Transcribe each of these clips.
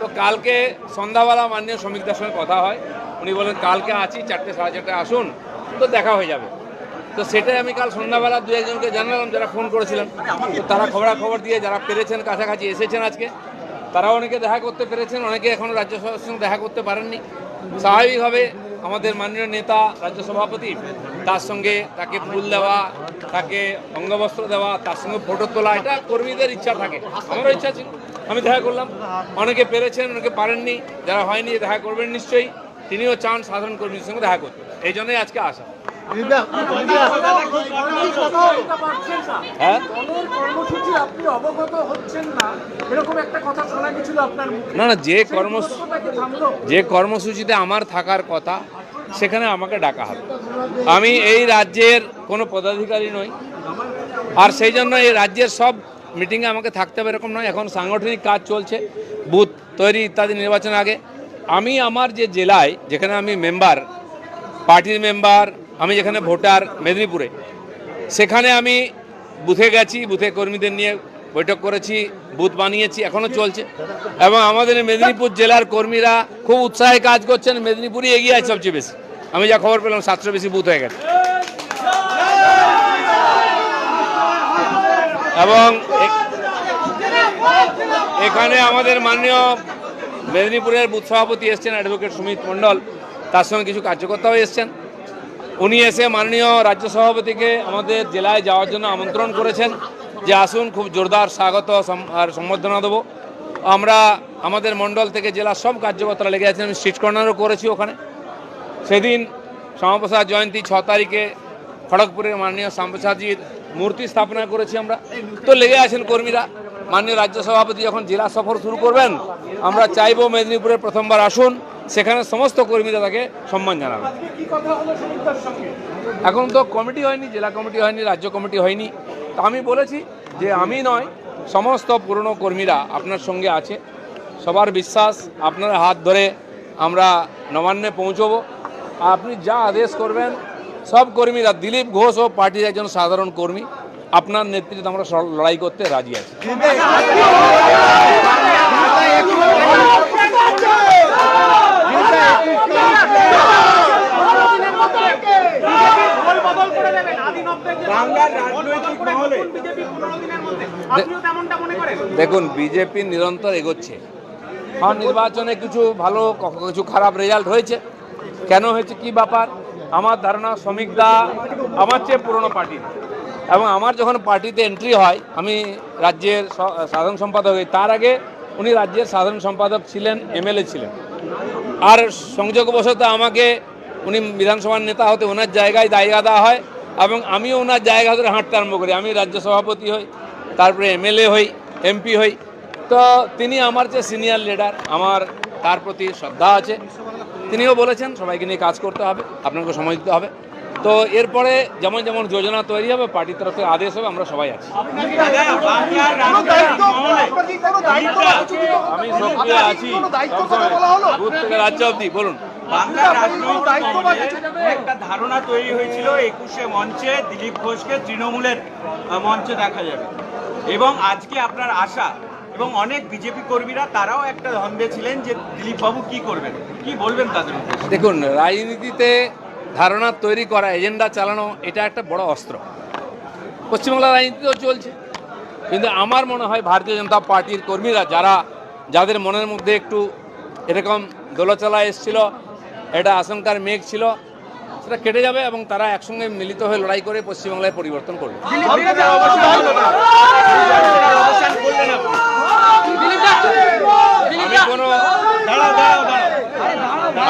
তো কালকে সন্ধ্যাবেলা মাননীয় শ্রমিকদের সঙ্গে কথা হয়। উনি বলেন, কালকে আছি, চারটে, সাড়ে চারটে আসুন, তো দেখা হয়ে যাবে। তো সেটাই আমি কাল সন্ধ্যাবেলা দু একজনকে জানালাম, যারা ফোন করেছিলেন। তো তারা খবরাখবর দিয়ে যারা পেরেছেন, কাছাকাছি এসেছেন আজকে, তারাও অনেকে দেখা করতে পেরেছেন, অনেকে এখনও রাজ্য সভার সঙ্গে দেখা করতে পারেননি। স্বাভাবিকভাবে আমাদের মাননীয় নেতা, রাজ্য সভাপতি, তার সঙ্গে তাকে ফুল দেওয়া, তাকে অঙ্গবস্ত্র দেওয়া, তার সঙ্গে ফটো তোলা, এটা কর্মীদের ইচ্ছা থাকে। আমারও ইচ্ছা ছিল। আমি দেখা করলাম। অনেকে পেরেছেন অনেকে পারেননি। যারা হয়নি দেখা করবেন নিশ্চয়ই। তিনিও চান সাধারণ কর্মীর সঙ্গে দেখা করতে। এই জন্যই আজকে আসা। হ্যাঁ? না না যে কর্ম যে কর্মসূচিতে আমার থাকার কথা সেখানে আমাকে ডাকা হবে। আমি এই রাজ্যের কোনো পদাধিকারী নই। আর সেই জন্য এই রাজ্যের সব মিটিংয়ে আমাকে থাকতে হবে এরকম নয়। এখন সাংগঠনিক কাজ চলছে, বুথ তৈরি ইত্যাদি নির্বাচন আগে। আমি আমার যে জেলায়, যেখানে আমি মেম্বার পার্টির মেম্বার আমি যেখানে ভোটার, মেদিনীপুরে, সেখানে আমি বুথে গেছি, বুথে কর্মীদের নিয়ে বৈঠক করেছি, বুথ বানিয়েছি এখনও চলছে। এবং আমাদের মেদিনীপুর জেলার কর্মীরা খুব উৎসাহে কাজ করছেন, মেদিনীপুরই এগিয়ে আছে সবচেয়ে বেশি। আমি যা খবর পেলাম সাতশো বেশি বুথ হয়ে গেছে। এবং এখানে আমাদের মাননীয় মেদিনীপুরের বুথ সভাপতি এসছেন অ্যাডভোকেট সুমিত মণ্ডল। তার সঙ্গে কিছু কার্যকর্তাও এসছেন। উনি এসে মাননীয় রাজ্য সভাপতিকে আমাদের জেলায় যাওয়ার জন্য আমন্ত্রণ করেছেন যে আসুন খুব জোরদার স্বাগত আর সম্বর্ধনা দেবো। আমরা আমাদের মণ্ডল থেকে জেলার সব কার্যকর্তারা লেগে আছেন, আমি স্ট্রিট কর্নারও করেছি ওখানে। সেদিন শ্যামাপ্রসাদ জয়ন্তী ছ তারিখে খড়গপুরের মাননীয় শ্যামপ্রসাদজির মূর্তি স্থাপনা করেছি আমরা। তো লেগে আছেন কর্মীরা। মাননীয় রাজ্য সভাপতি যখন জেলা সফর শুরু করবেন, আমরা চাইব মেদিনীপুরে প্রথমবার আসুন, সেখানে সমস্ত কর্মীরা তাকে সম্মান সঙ্গে এখন তো কমিটি হয়নি, জেলা কমিটি হয়নি, রাজ্য কমিটি হয়নি। তা আমি বলেছি যে আমি নয়, সমস্ত পুরনো কর্মীরা আপনার সঙ্গে আছে। সবার বিশ্বাস, আপনার হাত ধরে আমরা নবান্নে পৌঁছবো। আপনি যা আদেশ করবেন, সব কর্মীরা, দিলীপ ঘোষ ও পার্টির একজন সাধারণ কর্মী। আপনার নেতৃত্বে আমরা লড়াই করতে রাজি আছি। দেখুন বিজেপি নিরন্তর এগোচ্ছে। হ্যাঁ নির্বাচনে কিছু ভালো, কিছু খারাপ রেজাল্ট হয়েছে। কেন হয়েছে? কি ব্যাপার? আমার ধারণা, শ্রমিকদা, আমার চেয়ে পুরনো পার্টি। এবং আমার যখন পার্টিতে এন্ট্রি হয়, আমি রাজ্যের সাধারণ সম্পাদক হই। তার আগে উনি রাজ্যের সাধারণ সম্পাদক ছিলেন এমএলএ ছিলেন। আর সংযোগবশত আমাকে উনি বিধানসভার নেতা হতে ওনার জায়গায় জায়গা দেওয়া হয় এবং আমিও ওনার জায়গা ধরে হাঁটতে আরম্ভ করি। আমি রাজ্য সভাপতি হই, তারপরে এমএলএ হই এমপি হই। তো তিনি আমার যে সিনিয়র লিডার আমার তার প্রতি শ্রদ্ধা আছে। তিনিও বলেছেন, সবাইকে নিয়ে কাজ করতে হবে আপনাকে সময় দিতে হবে। তো এরপরে যেমন যেমন যোজনা তৈরি হবে পার্টির তরফ আদেশ হবে আমরা সবাই আছি। আমি সক্রিয় আছি। সবসময় বুথ থেকে রাজ্য অবধি বলুন। রাজনৈতিক একটা ধারণা তৈরি হয়েছিল একুশে মঞ্চে দিলীপ ঘোষকে তৃণমূলের মঞ্চে দেখা যাবে। এবং আজকে আপনার আশা এবং অনেক বিজেপি কর্মীরা তারাও একটা ধন্দে ছিলেন যে দিলীপবাবু কি করবেন? কি বলবেন তাদের দেখুন রাজনীতিতে ধারণা তৈরি করা, এজেন্ডা চালানো, এটা একটা বড় অস্ত্র। পশ্চিমবাংলার রাজনীতিতেও চলছে। কিন্তু আমার মনে হয় ভারতীয় জনতা পার্টির কর্মীরা, যারা, যাদের মনের মধ্যে একটু এরকম দোলচলা এসছিল এটা আশঙ্কার মেঘ ছিল, সেটা কেটে যাবে এবং তারা একসঙ্গে মিলিত হয়ে লড়াই করে পশ্চিমবাংলায় পরিবর্তন করবে।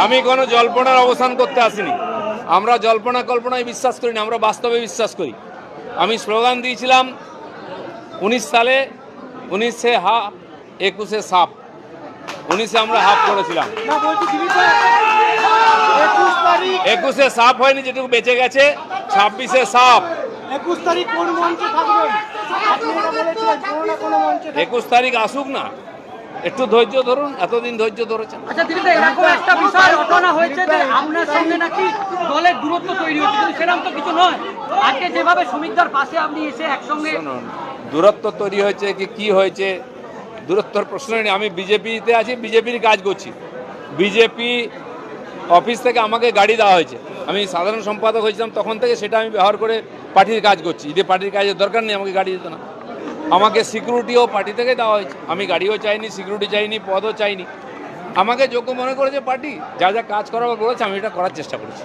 আমি কোনো জল্পনার অবসান করতে আসিনি। আমরা জল্পনা কল্পনায় বিশ্বাস করি না আমরা বাস্তবে বিশ্বাস করি। আমি স্লোগান দিয়েছিলাম উনিশ সালে উনিশে হা একুশে সাপ। উনিশে আমরা হাফ করেছিলাম। একুশ সাপ হয়নি যেটুকু বেঁচে গেছে ছাব্বিশে সাপ। একুশ তারিখ আসুক না। একটু ধৈর্য ধরুন এতদিন ধৈর্য ধরেছেন। আচ্ছা দিলীপ এরকম একটা বিষয় ঘটনা হয়েছে যে আপনার সঙ্গে নাকি দলের দূরত্ব তৈরি হচ্ছে কিন্তু সেরকম তো কিছু নয়। আজকে যেভাবে শ্রমিকদার পাশে আপনি এসে একসঙ্গে দূরত্ব তৈরি হয়েছে কি কি হয়েছে? দূরত্বর প্রশ্ন নেই আমি বিজেপিতে আছি বিজেপির কাজ করছি। বিজেপি অফিস থেকে আমাকে গাড়ি দেওয়া হয়েছে। আমি সাধারণ সম্পাদক হয়েছিলাম তখন থেকে সেটা আমি ব্যবহার করে পার্টির কাজ করছি। যে পার্টির কাজের দরকার নেই আমাকে গাড়ি দিত না। আমাকে সিকিউরিটিও পার্টি থেকে দেওয়া হয়েছে। আমি গাড়িও চাইনি সিকিউরিটি চাইনি পদও চাইনি। আমাকে যোগ্য মনে করেছে পার্টি যা যা কাজ করার বলেছে আমি এটা করার চেষ্টা করেছি।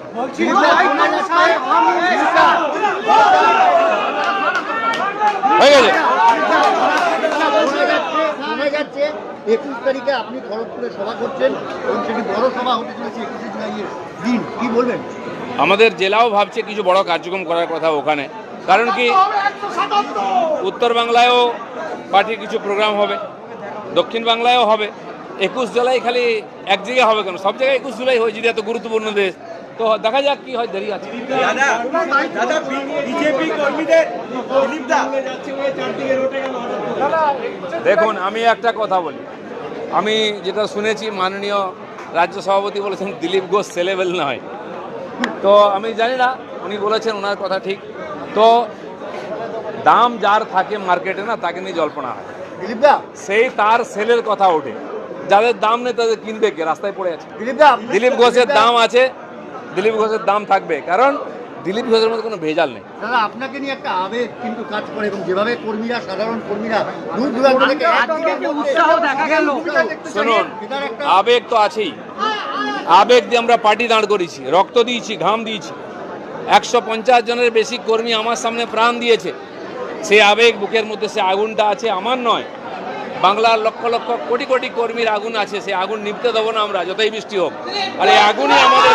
হয়ে গেছে? একুশ তারিখে আপনি খড়গপুরে সভা করছেন এবং সেটি বড় সভা হতে চলেছে একুশে জুলাইয়ের দিন। কি বলবেন? আমাদের জেলাও ভাবছে কিছু বড় কার্যক্রম করার কথা ওখানে। কারণ কি উত্তর বাংলায়ও পার্টির কিছু প্রোগ্রাম হবে দক্ষিণ বাংলায়ও হবে একুশ জুলাই খালি এক জায়গায় হবে কেন? সব জায়গায় একুশ জুলাই হয়েছে যদি এত গুরুত্বপূর্ণ দেশ। তো দেখা যাক কি হয় দেরি আছে। দাদা দাদা বিজেপি কর্মীদের দিলীপ দা। দেখুন আমি একটা কথা বলি। আমি যেটা শুনেছি মাননীয় রাজ্য সভাপতি বলেছেন দিলীপ ঘোষ সেলেবেল নয়। তো আমি জানি না উনি বলেছেন ওনার কথা ঠিক। তো দাম যার থাকে মার্কেটে না তাকে নিয়ে জল্পনা হয়। সেই তার সেলের কথা ওঠে। যাদের দাম নেই তাদের কিনবে কে? রাস্তায় পড়ে আছে। দিলীপ দিলীপ ঘোষের দাম আছে। দিলীপ ঘোষের দাম থাকবে। কারণ দিলীপ ঘোষের মধ্যে কোনো ভেজাল নেই। দাদা আপনাকে নিয়ে একটা আবেগ কিন্তু কাজ করে এবং যেভাবে কর্মীরা সাধারণ কর্মীরা দূর দূরান্ত থেকে উৎসাহ দেখা গেল। শুনুন আবেগ তো আছেই। আবেগ দিয়ে আমরা পার্টি দাঁড় করেছি রক্ত দিয়েছি ঘাম দিয়েছি। একশো পঞ্চাশ জনের বেশি কর্মী আমার সামনে প্রাণ দিয়েছে। সেই আবেগ বুকের মধ্যে সে আগুনটা আছে আমার নয়। বাংলার লক্ষ লক্ষ কোটি কোটি কর্মীর আগুন আছে সেই আগুন নিভতে দেবো না আমরা যতই বৃষ্টি হোক। আর এই আগুনই আমাদের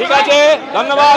ঠিক আছে ধন্যবাদ।